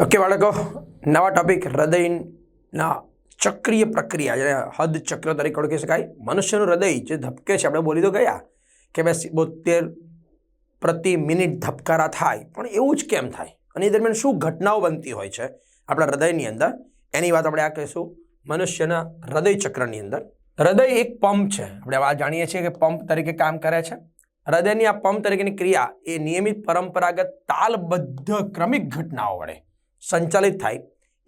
Okay બાળકો, નવા topic હૃદયના ચક્રીય પ્રક્રિયા, જેને હદ ચક્ર તરીકે ઓળખી શકાય. મનુષ્યનું હૃદય જે ધબકે છે, આપણે બોલી તો ગયા કે ભાઈ બોતેર પ્રતિ મિનિટ ધબકારા થાય, પણ એવું જ કેમ થાય? અને એ દરમિયાન શું ઘટનાઓ બનતી હોય છે આપણા હૃદયની અંદર? એની વાત આપણે આ કહીશું. મનુષ્યના હૃદય ચક્રની અંદર. હૃદય એક પંપ છે. આપણે આ જાણીએ છીએ કે પંપ તરીકે કામ કરે છે. હૃદયની આ પંપ તરીકેની ક્રિયા એ નિયમિત પરંપરાગત તાલબદ્ધ ક્રમિક ઘટનાઓ વડે સંચાલિત થાય.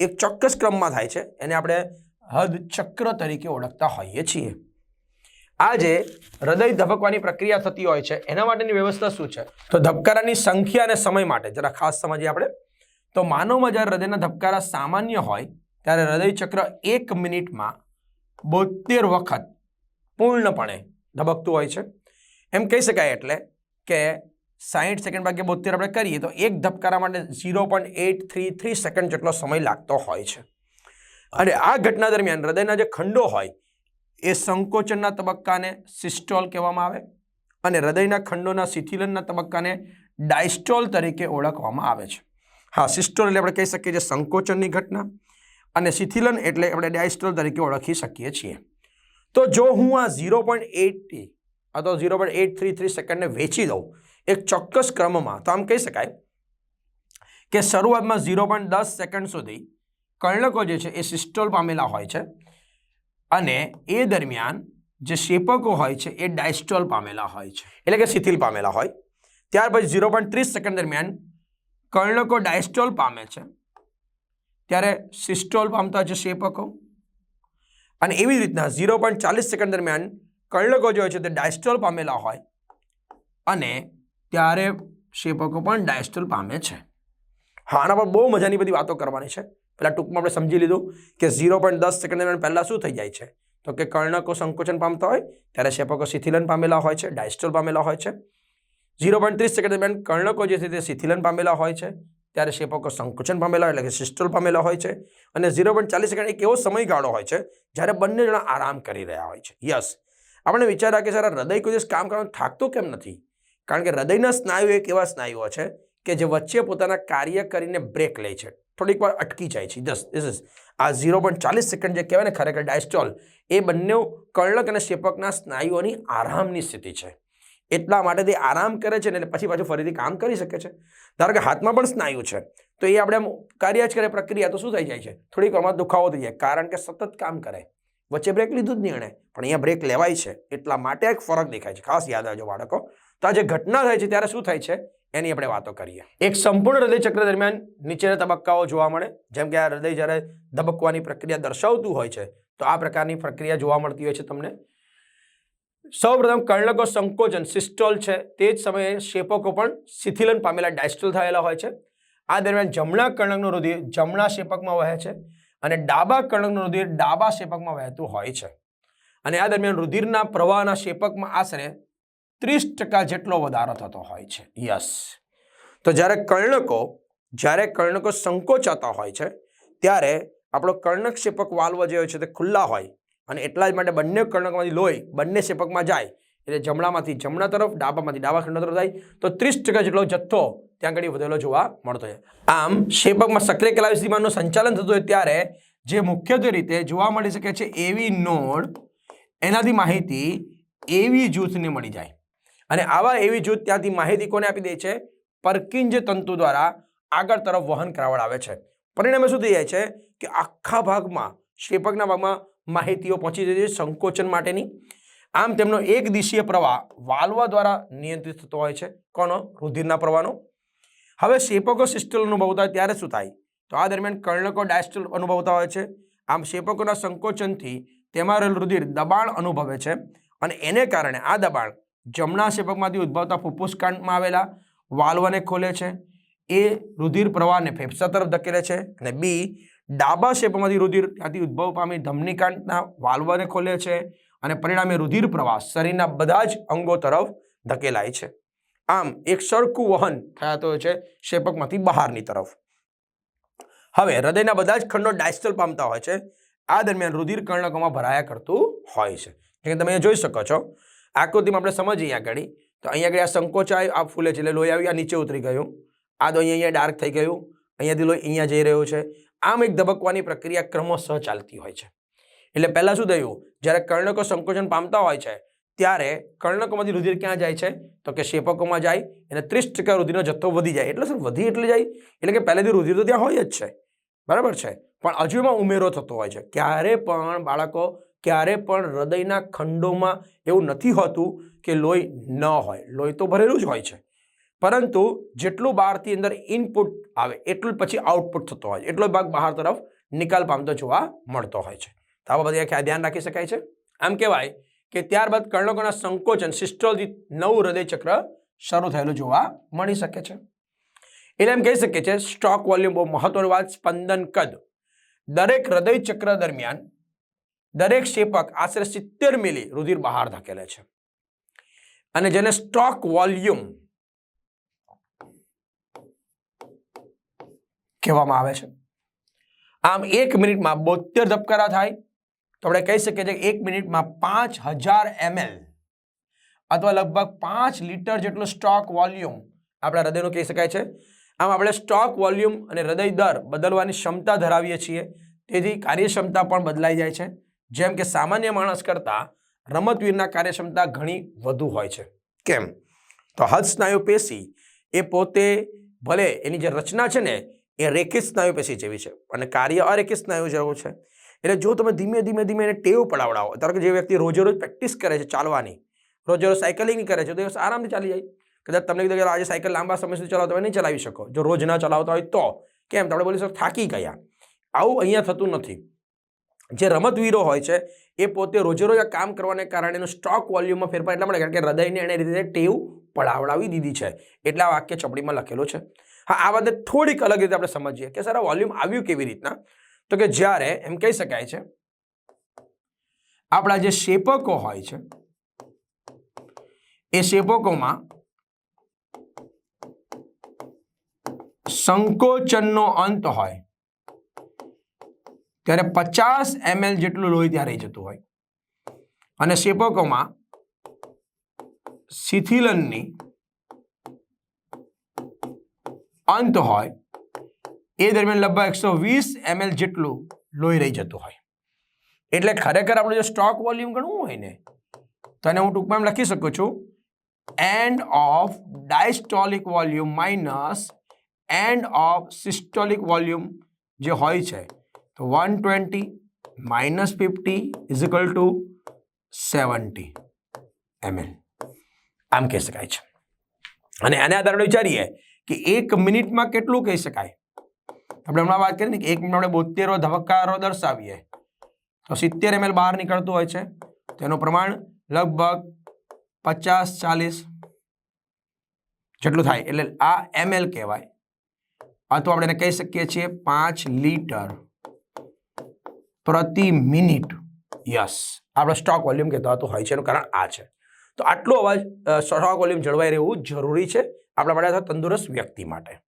એક ચોક્કસ ક્રમમાં થાય છે. એને આપણે હદ ચક્ર તરીકે ઓળખતા હોઈએ છીએ. આ જે હૃદય ધબકવાની પ્રક્રિયા થતી હોય છે. એના માટેની વ્યવસ્થા શું છે? તો ધબકારાની સંખ્યા અને સમય માટે, જરા ખાસ સમજીએ આપણે. તો માનવમાં જ્યારે હૃદયના ધબકારા સામાન્ય હોય ત્યારે હૃદય ચક્ર એક મિનિટમાં બોતેર વખત પૂર્ણપણે ધબકતું હોય છે. એમ કહી શકાય એટલે કે સાહીઠ સેકન્ડ ભાગે બોતેર આપણે કરીએ તો એક ધબકારા માટે zero point eight three three second જેટલો સમય લાગતો હોય છે. અને આ ઘટના દરમિયાન હૃદયના જે ખંડો હોય, એ સંકોચનના તબક્કાને સિસ્ટોલ કહેવામાં આવે અને હૃદયના ખંડોના શિથિલનના તબક્કાને ડાયસ્ટોલ તરીકે ઓળખવામાં આવે છે. હા સિસ્ટોલ એટલે આપણે કહી શકીએ છીએ સંકોચનની ઘટના અને શિથિલન એટલે આપણે ડાયસ્ટોલ તરીકે ઓળખી શકીએ છીએ. તો જો હું આ ઝીરો પોઈન્ટ એટી અથવા zero point eight three three સેકન્ડને વેચી દઉં એક ચોક્કસ ક્રમમાં, તો આમ કહી શકાય કે શરૂઆતમાં ઝીરો પોઈન્ટ દસ સેકન્ડ સુધી કર્ણકો જે છે એ સિસ્ટોલ પામેલા હોય છે અને એ દરમિયાન જે શેપકો હોય છે એ ડાયસ્ટોલ પામેલા હોય છે. એટલે કે શિથિલ પામેલા હોય. ત્યાર પછી ઝીરો પોઈન્ટ ત્રીસ સેકન્ડ દરમિયાન કર્ણકો ડાયસ્ટોલ પામે છે. ત્યારે સિસ્ટોલ પામતા છે શેપકો. અને એવી રીતના ઝીરો પોઈન્ટ ચાલીસ સેકન્ડ દરમિયાન કર્ણકો જે હોય છે તે ડાયસ્ટોલ પામેલા હોય. અને ત્યારે શેપકો પણ ડાયસ્ટોલ પામે છે. હા, આના પર બહુ મજાની બધી વાતો કરવાની છે. પહેલાં ટૂંકમાં આપણે સમજી લીધું કે ઝીરો પોઈન્ટ દસ સેકન્ડ પહેલાં શું થઈ જાય છે? તો કે કર્ણકો સંકોચન પામતા હોય, ત્યારે શેપકો શિથિલન પામેલા હોય છે, ડાયસ્ટોલ પામેલા હોય છે. ઝીરો પોઈન્ટ ત્રીસ સેકન્ડ દરમિયાન કર્ણકો જે છે તે શિથિલન પામેલા હોય છે, ત્યારે શેપકો સંકોચન પામેલા હોય, એટલે કે સિસ્ટોલ પામેલા હોય છે. અને ઝીરો પોઈન્ટ ચાલીસ સેકન્ડ એક એવો સમયગાળો હોય છે, જ્યારે બંને જણા આરામ કરી રહ્યા હોય છે. યસ. આપણે વિચાર રાખીએ સારા હૃદય કોઈ દિવસ કામ કરવાનું થાકતું કેમ નથી? કારણ કે હૃદયના સ્નાયુ એક એવા સ્નાયુઓ છે કે જે વચ્ચે પોતાના કાર્ય કરીને બ્રેક લે છે. થોડીક વાર અટકી જાય છે. જસ ધીસ ઇઝ આ ઝીરો પોઈન્ટ ચાલીસ સેકન્ડ જે કહેવાય ને, ખરેખર ડાયસ્ટોલ એ બંને કર્ણક અને શેપકના સ્નાયુઓની આરામની સ્થિતિ છે. એટલા માટે તે આરામ કરે છે ને એટલે પછી પાછું ફરીથી કામ કરી શકે છે. ધારો કે હાથમાં પણ સ્નાયુ છે, તો એ આપણે કાર્ય જ કરે પ્રક્રિયા તો શું થઈ જાય છે? થોડીક વારમાં દુખાવો થઈ જાય, કારણ કે સતત કામ કરે. વચ્ચે બ્રેક લીધું જ નહીં એણે, પણ અહીંયા બ્રેક લેવાય છે. એટલા માટે એક ફરક દેખાય છે. ખાસ યાદ આવજો બાળકો તો આ જે ઘટના થાય છે, ત્યારે શું થાય છે? એની આપણે વાતો કરીએ. એક સંપૂર્ણ હૃદય ચક્ર દરમિયાન નીચેના તબક્કાઓ જોવા મળે. જેમ કે આ હૃદય જ્યારે ધબકવાની પ્રક્રિયા દર્શાવતું હોય છે, તો આ પ્રકારની પ્રક્રિયા જોવા મળતી હોય છે તમને. સૌપ્રથમ કર્ણકો સંકોચન, સિસ્ટોલ છે, તે જ સમયે શેપકો પણ શિથિલન પામેલા ડાયસ્ટોલ થયેલા હોય છે. આ દરમિયાન જમણા કર્ણકનું રુધિર જમણા શેપકમાં વહે છે અને ડાબા કર્ણકનું રુધિર ડાબા શેપકમાં વહેતું હોય છે. અને આ દરમિયાન રુધિરના પ્રવાહના શેપકમાં આશરે ત્રીસ ટકા જેટલો વધારો થતો હોય છે. યસ તો જ્યારે કર્ણકો જ્યારે કર્ણકો સંકોચાતા હોય છે, ત્યારે આપણો કર્ણકશેપક વાલ્વ જે હોય છે તે ખુલ્લા હોય અને એટલા જ માટે બંને કર્ણકમાંથી લોહી બંને શેપકમાં જાય એટલે જમણામાંથી જમણા તરફ, ડાબામાંથી ડાબા ખંડ તરફ જાય, તો ત્રીસ ટકા જેટલો જથ્થો ત્યાં આગળ વધેલો જોવા મળતો છે. આમ શેપકમાં સક્રિય કલાવિસીમાનું સંચાલન થતું હોય ત્યારે જે મુખ્યત્વે રીતે જોવા મળી શકે છે એવી નોડ, એનાથી માહિતી એવી જૂથને મળી જાય. અને આવા એવી જૂથ ત્યાંથી માહિતી કોને આપી દે છે? પરકિંજ તંતુ દ્વારા આગળ તરફ વહન કરાવડાવે છે. પરિણામે શું થઈ જાય છે કે આખા ભાગમાં શેપકના ભાગમાં માહિતીઓ પહોંચી જાય છે સંકોચન માટેની. આમ તેમનો એક દિશીય પ્રવાહ વાલ્વા દ્વારા નિયંત્રિત થતો હોય છે. કોનો? રુધિરના પ્રવાહનો. હવે શેપકો સિસ્ટલ અનુભવતા હોય ત્યારે શું થાય? તો આ દરમિયાન કર્ણકો ડાયસ્ટલ અનુભવતા હોય છે. આમ શેપકોના સંકોચનથી તેમાં રહેલ રુધિર દબાણ અનુભવે છે અને એને કારણે આ દબાણ જમણા શેપકમાંથી ઉદ્ભવતા ફુફ્ફુસકાંડમાં આવેલા વાલ્વને ખોલે છે. એ રુધિર પ્રવાહને ફેફસા તરફ ધકેલે છે અને બી ડાબા શેપમાંથી રુધિર ત્યાંથી ઉદ્ભવ પામી ધમનીકાંડના વાલ્વને ખોલે છે અને પરિણામે રુધિર પ્રવાહ શરીરના બધા જ અંગો તરફ ધકેલાય છે. આમ એક સરખું વહન થયાતો છે શેપકમાંથી બહારની તરફ. હવે હૃદયના બધા જ ખંડો ડાયસ્ટલ પામતા હોય છે. આ દરમિયાન રુધિર કર્ણકોમાં ભરાયા કરતું હોય છે. કે તમે જોઈ શકો છો. આકૃતિમાં આપણે સમજીએ આગળ. તો અહીંયા આગળ આ સંકોચાય આ ફૂલે છે, એટલે લોહી આવી, આ નીચે ઉતરી ગયું. આ અહીંયા અહીંયા ડાર્ક થઈ ગયું. અહીંયાથી લોહી અહીંયા જઈ રહ્યું છે. આમ એક ધબકવાની પ્રક્રિયા ક્રમશઃ ચાલતી હોય છે. એટલે પહેલાં શું થયું? જ્યારે કર્ણકો સંકોચન પામતા હોય છે, ત્યારે કર્ણકોમાંથી રુધિર ક્યાં જાય છે? તો કે શેપકોમાં જાય અને ત્રીસ ટકા રુધિરનો જથ્થો વધી જાય. એટલે સર, વધી એટલે જાય? એટલે કે પહેલેથી રુધિર તો ત્યાં હોય જ છે. બરાબર છે? પણ હજુ એમાં ઉમેરો થતો હોય છે. ક્યારે પણ બાળકો ક્યારે પણ હૃદયના ખંડોમાં એવું નથી હોતું કે લોહી ન હોય. લોહી તો ભરેલું જ હોય છે. પરંતુ જેટલું બહારથી અંદર ઇનપુટ આવે, એટલું પછી આઉટપુટ થતો હોય એટલો ભાગ બહાર તરફ નિકાલ પામતો જોવા મળતો હોય છે. તો બધા ખ્યાલ ધ્યાન રાખી શકાય છે. આમ કહેવાય કે ત્યારબાદ કર્ણકોના સંકોચન સિસ્ટોલથી નવું હૃદયચક્ર શરૂ થયેલું જોવા મળી શકે છે. એટલે એમ કહી શકીએ છીએ સ્ટોક વોલ્યુમ બહુ મહત્વની વાત, સ્પંદન કદ. દરેક હૃદયચક્ર દરમિયાન દરેક શેપક આશરે સિત્તેર મિલી રુધિર બહાર ધકેલે છે. અને જેને સ્ટોક વોલ્યુમ કહેવામાં આવે છે. આમ એક મિનિટમાં બોતેર ધબકારા થાય. તો આપણે કહી શકીએ છીએ એક મિનિટમાં પાંચ હજાર એમએલ અથવા લગભગ પાંચ લીટર જેટલો સ્ટોક વોલ્યુમ આપણા હૃદયનું કહી શકાય છે. આમ આપણે સ્ટોક વોલ્યુમ અને હૃદય દર બદલવાની ક્ષમતા ધરાવીએ છીએ. તેથી કાર્યક્ષમતા પણ બદલાઈ જાય છે. જેમ કે સામાન્ય માણસ કરતાં રમતવીરના કાર્યક્ષમતા ઘણી વધુ હોય છે. કેમ? તો હદ સ્નાયુ પેશી એ પોતે ભલે એની જે રચના છે ને, એ રેખિત સ્નાયુ પેશી જેવી છે અને કાર્ય અરેખિત સ્નાયુ જેવું છે. એટલે જો તમે ધીમે ધીમે ધીમે એને ટેવ પડાવડાવો, ધારો કે જે વ્યક્તિ રોજે રોજ પ્રેક્ટિસ કરે છે ચાલવાની રોજે રોજ સાયકલિંગ કરે છે, તો એ આરામથી ચાલી જાય. કદાચ તમને કીધું કે આજે સાયકલ લાંબા સમય સુધી ચલાવતા હોય, નહીં ચલાવી શકો. જો રોજ ના ચલાવતા હોય તો, કેમ? તમે બોલી શકો થાકી ગયા. આવું અહીંયા થતું નથી. જે રમતવીરો હોય છે, એ પોતે રોજે રોજ કામ કરવાને કારણે એનું સ્ટોક વોલ્યુમમાં ફેરફાર એટલા માટે કારણ કે હૃદયને એને રીતે ટેવ પડાવડાવી દીધી છે. એટલા વાક્ય ચપડીમાં લખેલું છે. હા, આ વાતને થોડીક અલગ રીતે આપણે સમજીએ કે સર આ વોલ્યુમ આવ્યું કેવી રીતના? તો કે જ્યારે એમ કહી શકાય છે, આપણા જે શેપકો હોય છે, એ શેપકોમાં સંકોચનનો અંત હોય. ત્યારે પચાસ એમએલ જેટલું લોહી ત્યાં રહી જતું હોય. અને શેપકોમાં શિથિલનની અંત હોય, એ દરમિયાન લગભગ એકસો વીસ એમએલ જેટલું લોહી રહી જતું હોય. એટલે ખરેખર આપણું જો સ્ટોક વોલ્યુમ ગણવું હોય ને, તો એને હું ટૂંકમાં એમ લખી શકું છું end of diastolic volume minus end of systolic volume જે હોય છે one twenty minus fifty is equal to seventy ML આમ કહી શકાય છે. અને આને આધારે વિચારીએ કે એક મિનિટમાં કેટલું કહી શકાય? આપણે હમણાં વાત કરીએ ને કે એક મિનિટ આપણે બોતેરો ધબકારો દર્શાવીએ. તો સિત્તેર એમએલ બહાર નીકળતું હોય છે. તેનું પ્રમાણ લગભગ પચાસ ચાલીસ જેટલું થાય. એટલે આ એમએલ કહેવાય. અથવા આપણે એને કહી શકીએ છીએ પાંચ લીટર. પ્રતિ મિનિટ. યસ. આપણે સ્ટોક વોલ્યુમ કહેતા હોય છે એનું કારણ આ છે. તો આટલો અવાજ સ્ટોક વોલ્યુમ જળવાઈ રહેવું જરૂરી છે આપણા માટે અથવા તંદુરસ્ત વ્યક્તિ માટે.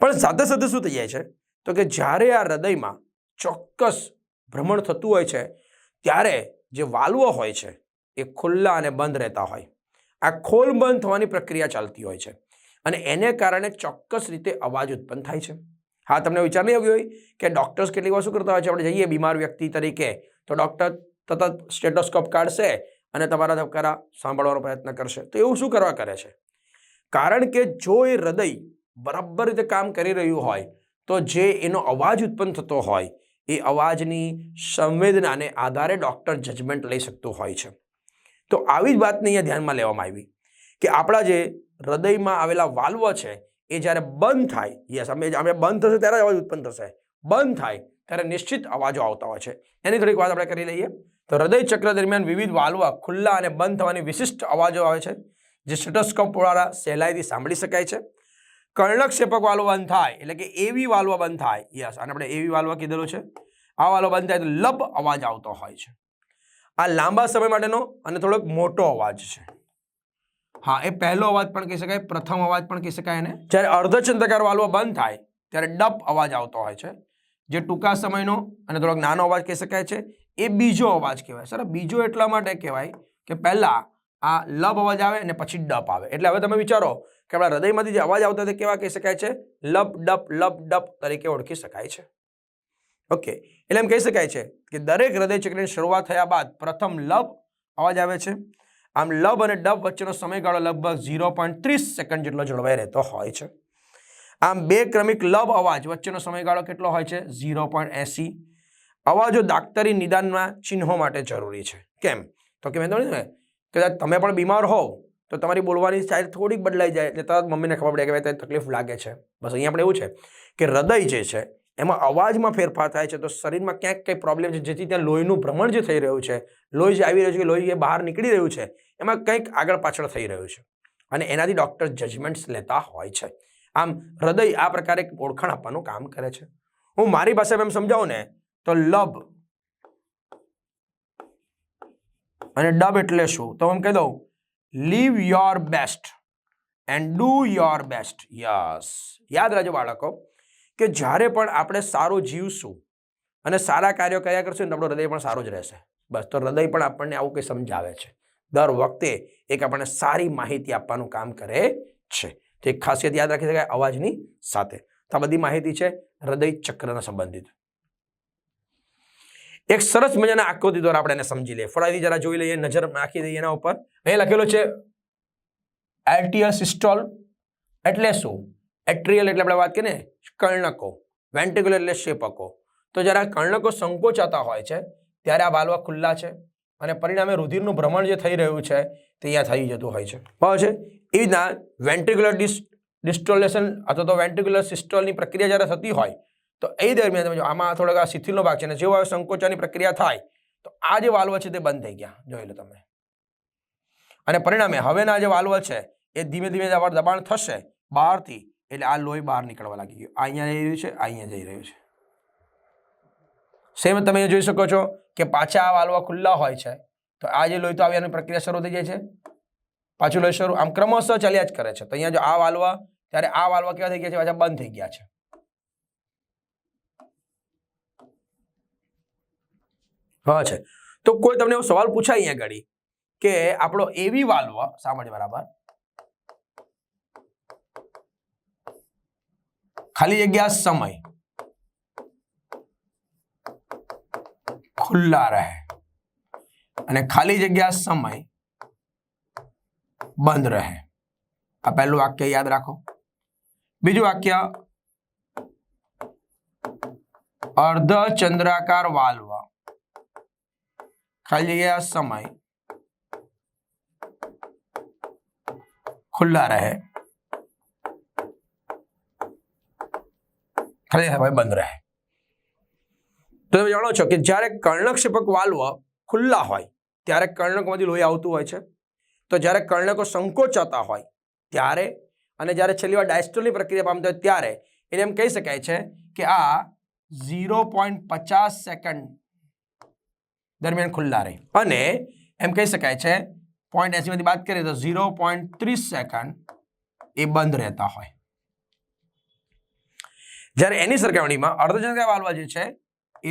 પણ સાથે સાથે શું થઈ જાય છે? તો કે જ્યારે આ હૃદયમાં ચોક્કસ ભ્રમણ થતું હોય છે, ત્યારે જે વાલ્વો હોય છે, એ ખુલ્લા અને બંધ રહેતા હોય. આ ખોલ બંધ થવાની પ્રક્રિયા ચાલતી હોય છે. અને એને કારણે ચોક્કસ રીતે અવાજ ઉત્પન્ન થાય છે. હા, તમને વિચાર નહીં આવ્યો હોય કે ડૉક્ટર્સ કેટલીક વાર શું કરતા હોય છે? આપણે જઈએ બીમાર વ્યક્તિ તરીકે, તો ડૉક્ટર તરત સ્ટેટોસ્કોપ કાઢશે અને તમારા ધબકારા સાંભળવાનો પ્રયત્ન કરશે. તો એવું શું કરવા કરે છે? કારણ કે જો એ હૃદય બરાબર રીતે કામ કરી રહ્યું હોય, તો જે એનો અવાજ ઉત્પન્ન થતો હોય, એ અવાજની સંવેદનાને આધારે ડૉક્ટર જજમેન્ટ લઈ શકતો હોય છે. તો આવી જ વાતને અહીંયા ધ્યાનમાં લેવામાં આવી કે આપણા જે હૃદયમાં આવેલા વાલ્વ છે એ જ્યારે બંધ થાય, યસ, અમે અમે બંધ થશે ત્યારે અવાજ ઉત્પન્ન થશે. બંધ થાય, ત્યારે નિશ્ચિત અવાજો આવતા હોય છે. એની થોડીક વાત આપણે કરી લઈએ. તો હૃદય ચક્ર દરમિયાન વિવિધ વાલવા ખુલ્લા અને બંધ થવાની વિશિષ્ટ અવાજો આવે છે, જે સ્ટેટસ્કોપ દ્વારા સહેલાઈથી સાંભળી શકાય છે. કર્ણકક્ષેપક વાલ્વ બંધ થાય, એટલે કે એવી વાલ્વ બંધ થાય, યસ અને આપણે એવી વાલ્વ કીધેલો છે. આ વાલ્વ બંધ થાય તો લબ અવાજ આવતો હોય છે. આ લાંબા સમય માટેનો અને થોડોક મોટો અવાજ છે. હા, એ પહેલો અવાજ પણ કહી શકાય, પ્રથમ અવાજ પણ કહી શકાય એને. જ્યારે અર્ધચંદ્રકાર વાલ્વ બંધ થાય, ત્યારે ડપ અવાજ આવતો હોય છે. જે ટૂંકા સમયનો અને થોડોક નાનો અવાજ કહી શકાય છે. એ બીજો અવાજ કહેવાય. સર બીજો એટલા માટે કહેવાય કે પહેલાં આ લબ અવાજ આવે અને પછી ડપ આવે. એટલે હવે તમે વિચારો કે આપણા હૃદયમાંથી જે અવાજ આવતા તે કેવા કહી શકાય છે? લપ ડપ લપ ડપ તરીકે ઓળખી શકાય છે. ઓકે, એટલે એમ કહી શકાય છે કે દરેક હૃદય ચક્રની શરૂઆત થયા બાદ પ્રથમ લબ અવાજ આવે છે. આમ લબ અને ડબ વચ્ચેનો સમયગાળો લગભગ ઝીરો પોઈન્ટ ત્રીસ સેકન્ડ જેટલો જળવાઈ રહેતો હોય છે. આમ બે ક્રમિક લબ અવાજ વચ્ચેનો સમયગાળો કેટલો હોય છે? ઝીરો પોઈન્ટ એંસી. અવાજો દાક્તરી નિદાનમાં ચિહ્નો માટે જરૂરી છે. કેમ? તો કે મેં તો ને, કદાચ તમે પણ બીમાર હોવ, તો તમારી બોલવાની સ્ટાઇલ થોડીક બદલાઈ જાય, એટલે તરત મમ્મીને ખબર પડે કે ભાઈ, તને તકલીફ લાગે છે. બસ અહીંયા આપણે એવું છે કે હૃદય જે છે, એમાં અવાજમાં ફેરફાર થાય છે, તો શરીરમાં ક્યાંક કંઈ પ્રોબ્લેમ છે, જેથી ત્યાં લોહીનું ભ્રમણ જે થઈ રહ્યું છે, લોહી જે આવી રહ્યું છે લોહી જે બહાર નીકળી રહ્યું છે એમાં કંઈક આગળ પાછળ થઈ રહ્યું છે. અને એનાથી ડૉક્ટર જજમેન્ટ્સ લેતા હોય છે. આમ હૃદય આ પ્રકારે ઓળખાણ આપવાનું કામ કરે છે. હું મારી પાસે એમ સમજાવું ને, તો લબ અને ડબ એટલે શું? તો હું કહી દઉં live your best and do your best yes યાદ રાખજો બાળકો, કે જ્યારે પણ આપણે સારું જીવશું અને સારા કાર્યો કર્યા કરશું ને આપણું હૃદય પણ સારું જ રહેશે. બસ, તો હૃદય પણ આપણને આવું કંઈ સમજાવે છે. દર વખતે એક આપણને સારી માહિતી આપવાનું કામ કરે છે. તે ખાસિયત યાદ રાખી શકાય અવાજની સાથે. તો આ બધી માહિતી છે હૃદય ચક્રના સંબંધિત. એક સરસ મજાના આકૃતિ દ્વારા આપણે એને સમજી લઈએ. ફળાથી જરા જોઈ લઈએ, નજર નાખી દઈએ એના ઉપર. અહીં લખેલો છે એલ્ટિયલ સિસ્ટોલ એટલે શું? એટ્રિયલ એટલે આપણે વાત કરીએ કર્ણકો. વેન્ટિક્યુલર એટલે શેપકો. તો જ્યારે કર્ણકો સંકોચાતા હોય છે, ત્યારે આ બાલવા ખુલ્લા છે. અને પરિણામે રુધિરનું ભ્રમણ જે થઈ રહ્યું છે, તે અહીંયા થઈ જતું હોય છે. બરાબર છે? એ રીતના વેન્ટ્રિક્યુલર ડિસ ડિસ્ટોલેશન અથવા તો વેન્ટ્રિક્યુલર સિસ્ટોલની પ્રક્રિયા જ્યારે થતી હોય, તો એ દરમિયાન તમે જો આમાં થોડોક આ શિથિલનો ભાગ છે અને જેવો સંકોચનની પ્રક્રિયા થાય, તો આ જે વાલ્વ છે તે બંધ થઈ ગયા. જોઈ લો તમે. અને પરિણામે હવેના જે વાલ્વ છે, એ ધીમે ધીમે દબાણ થશે, બહારથી એટલે આ લોહી બહાર નીકળવા લાગી ગયું. અહીંયા જઈ રહ્યું છે અહીંયા જઈ રહ્યું છે. સેમ તમે જોઈ શકો છો કે પાછા આ વાલવા ખુલ્લા હોય છે. તો આ જે લોહી તો આવ્યાની પ્રક્રિયા શરૂ થઈ જાય છે. પાછું લોહી શરૂ, આમ ક્રમશઃ ચાલ્યા જ કરે છે. તો અહીંયા જો આ વાલવા, ત્યારે આ વાલવા કેવા થઈ ગયા છે? પાછા બંધ થઈ ગયા છે. હા, છે. તો કોઈ તમને એવો સવાલ પૂછાય અહીંયા ઘડી કે આપણો એવી વાલ્વ સાંભળે બરાબર. ખાલી જગ્યા સમય. ખુલ્લા રહે. અને ખાલી જગ્યા સમય બંધ રહે. આ પહેલું વાક્ય યાદ રાખો. બીજું વાક્ય, અર્ધ ચંદ્રાકાર વાલ્વ. ખાલી જગ્યા સમય ખુલ્લા રહે. ખાલી સમય બંધ રહે. તો તમે જાણો છો કે જ્યારે કર્ણકક્ષેપક વાલ્વ ખુલ્લા હોય, ત્યારે કર્ણકમાંથી લોહી આવતું હોય છે. તો જ્યારે કર્ણકો સંકોચાતા હોય, ત્યારે અને જ્યારે છેલ્લી વાર ડાયસ્ટોલની પ્રક્રિયા પામતી હોય ત્યારે એને એમ કહી શકાય છે કે આ ઝીરો પોઈન્ટ પચાસ સેકન્ડ દરમિયાન ખુલ્લા રહે. અને એમ કહી શકાય છે પોઈન્ટ એસીમાંથી વાત કરીએ તો ઝીરો પોઈન્ટ ત્રીસ સેકન્ડ એ બંધ રહેતા હોય. જ્યારે એની સરખામણીમાં અર્ધચંદ્ર વાલવા જે છે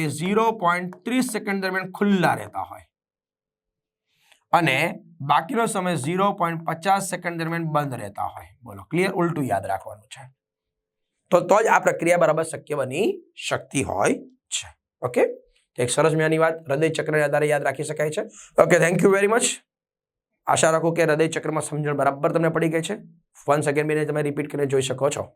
એ ઝીરો પોઈન્ટ ત્રીસ સેકન્ડ દરમિયાન ખુલ્લા રહેતા હોય. અને બાકીનો સમય ઝીરો પોઈન્ટ પચાસ સેકન્ડ દરમિયાન બંધ રહેતા હોય. બોલો ક્લિયર ઉલટું યાદ રાખવાનું છે. તો તો જ આ પ્રક્રિયા બરાબર શક્ય બની શકતી હોય છે. ઓકે? એક સરસ મજાની વાત. હૃદય ચક્રને આધારે યાદ રાખી શકાય છે. Okay thank you very much આશા રાખું કે હૃદય ચક્રમાં સમજણ બરાબર તમને પડી ગઈ છે. વન સેકન્ડ મિનિટ તમે રિપીટ કરીને જોઈ શકો છો.